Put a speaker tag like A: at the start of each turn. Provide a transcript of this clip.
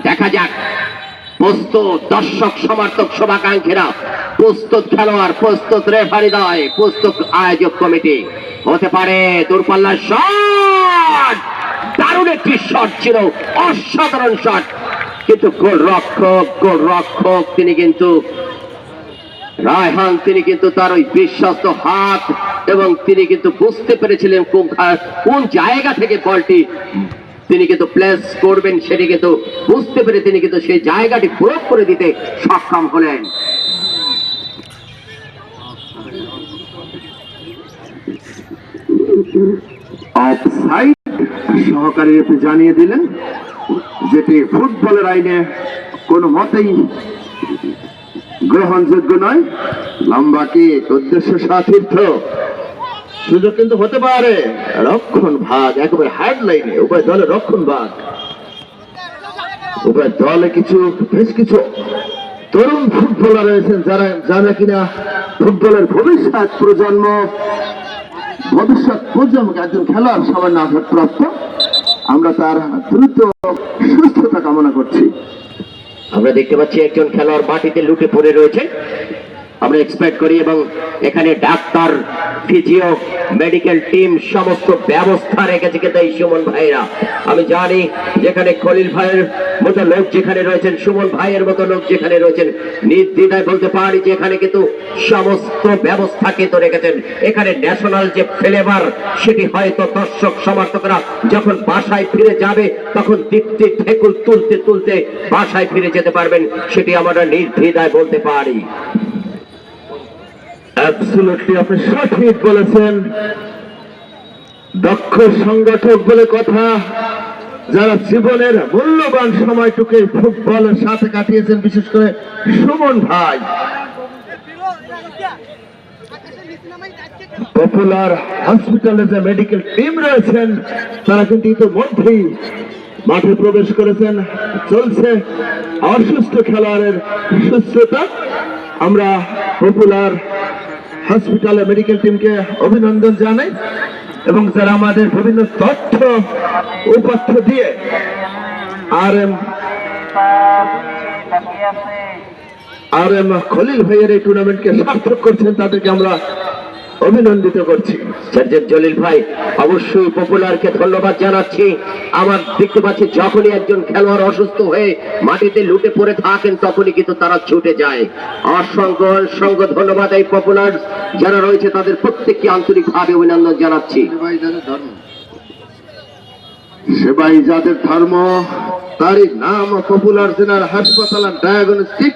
A: দেখা যাক। প্রস্তুত দর্শক, সমর্থক, শুভাকাঙ্ক্ষীরা। প্রস্তুত খেলোয়াড়, প্রস্তুত রেফারি দয় প্রস্তুত আয়োজক কমিটি। হতে পারে দূরপাল্লার শট। দারুণ একটি শট ছিল, অসাধারণ শট। কিন্তু গোল রক্ষক গোল রক্ষক তিনি কিন্তু রায়হান, তিনি কিন্তু তার ওই বিশ্বস্ত হাত এবং তিনি কিন্তু বুঝতে পেরেছিলেন কোন কোন জায়গা থেকে বলটি তিনি কিন্তু প্লেস করবেন, সেটি কিন্তু বুঝতে পেরে তিনি কিন্তু সেই জায়গাটি প্রয়োগ করে দিতে সক্ষম হলেন।
B: অফসাইড সহকারী জানিয়ে দিলেন যেটি ফুটবলের আইনে কোনো মতেই গ্রহণযোগ্য নয়। লম্বা কি উদ্দেশ্য সাতীর্থ সুযোগ কিন্তু হতে পারে। রক্ষণ ভাগ, একেবারে হার্ড লাইনে উভয় দলে রক্ষণ ভাগ। উভয় দলে কিছু, বেশ কিছু তরুণ ফুটবলার রয়েছেন যারা যারা কিনা ফুটবলের ভবিষ্যৎ প্রজন্ম। ভবিষ্যৎ প্রজন্মকে একজন খেলোয়াড় সামান্য আঘাতপ্রাপ্ত আমরা তার দ্রুত সুস্থতা কামনা করছি।
A: আমরা দেখতে পাচ্ছি একজন খেলোয়াড় মাটিতে লুটে পড়ে রয়েছে। আমরা এক্সপেক্ট করি এবং এখানে ডাক্তার ফিজিও মেডিকেল টিম সমস্ত ব্যবস্থা রেখেছে কিন্তু এই সুমন ভাইরা আমি জানি যেখানে খলিল ভাইয়ের মতো লোক যেখানে রয়েছেন, সুমন ভাইয়ের মতো লোক যেখানে রয়েছেন, নির্দ্বিধায় বলতে পারি যে এখানে কিন্তু সমস্ত ব্যবস্থা কিন্তু রেখেছেন। এখানে ন্যাশনাল যে ফ্লেভার সেটি হয়তো দর্শক, সমর্থকরা যখন বাসায় ফিরে যাবে, তখন তৃপ্তি ঠেকুল তুলতে তুলতে বাসায় ফিরে যেতে পারবেন, সেটি আমরা নির্দ্বিধায় বলতে পারি।
B: অ্যাবসুলুটলি আপনি সঠিক বলেছেন। দক্ষ সংগঠক বলে কথা, যারা জীবনের মূল্যবান সময়টুকু ফুটবলের সাথে কাটিয়েছেন, বিশেষ করে সুমন ভাই। পপুলার হসপিটালে যে মেডিকেল টিম রয়েছেন, তারা কিন্তু ইতিমধ্যেই মাঠে প্রবেশ করেছেন। চলছে অসুস্থ খেলোয়াড়ের সুস্থতা। আমরা পপুলার হসপিটালে মেডিকেল টিমকে অভিনন্দন জানাই এবং যারা আমাদের বিভিন্ন তথ্য উপাত্য দিয়ে R M R M Khalil ভাইয়ের এই টুর্নামেন্টকে সার্থক করছেন, তাদেরকে আমরা অভিনন্দিত করছি।
A: সার্জেন্ট জলিল ভাই অবশ্যই পপুলারকে ধন্যবাদ জানাচ্ছি। আমার দেখতে পাচ্ছি যখনই একজন খেলোয়াড় অসুস্থ হয়ে মাটিতে লুটে পড়ে থাকেন তখনই কিন্তু তারা ছুটে যায়। অসংখ্য অসংখ্য ধন্যবাদ এই পপুলার যারা রয়েছে তাদের প্রত্যেককে আন্তরিকভাবে অভিনন্দন জানাচ্ছি।
B: সেবাই যাদের ধর্ম তারই নাম পপুলার জেনার হাসপাতাল ডায়াগনস্টিক